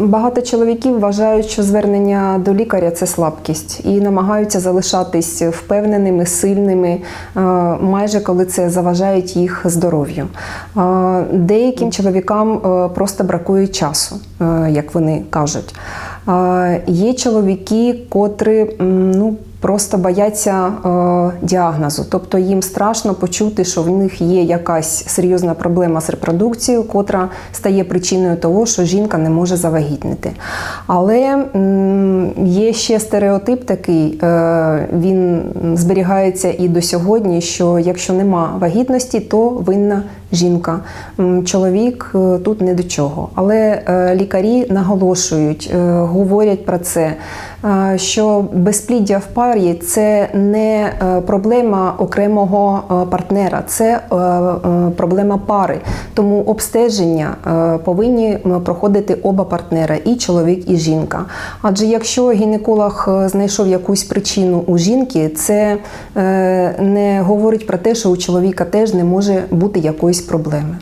Багато чоловіків вважають, що звернення до лікаря це слабкість, і намагаються залишатись впевненими, сильними, е, майже коли це заважає їх здоров'ю. Е, Деяким чоловікам е, просто бракує часу, як вони кажуть. Є чоловіки, котрі ну, просто бояться е, діагнозу, тобто їм страшно почути, що в них є якась серйозна проблема з репродукцією, котра стає причиною того, що жінка не може завагітнити. Але м, є ще стереотип такий, е, він зберігається і до сьогодні, що якщо нема вагітності, то винна жінка. Чоловік е, тут не до чого. Але е, лікарі наголошують, е, говорять про це, е, що безпліддя в це не е, проблема окремого е, партнера, це е, проблема пари. Тому обстеження повинні проходити оба партнера, і чоловік, і жінка. Адже якщо гінеколог знайшов якусь причину у жінки, це не говорить про те, що у чоловіка теж не може бути якоїсь проблеми.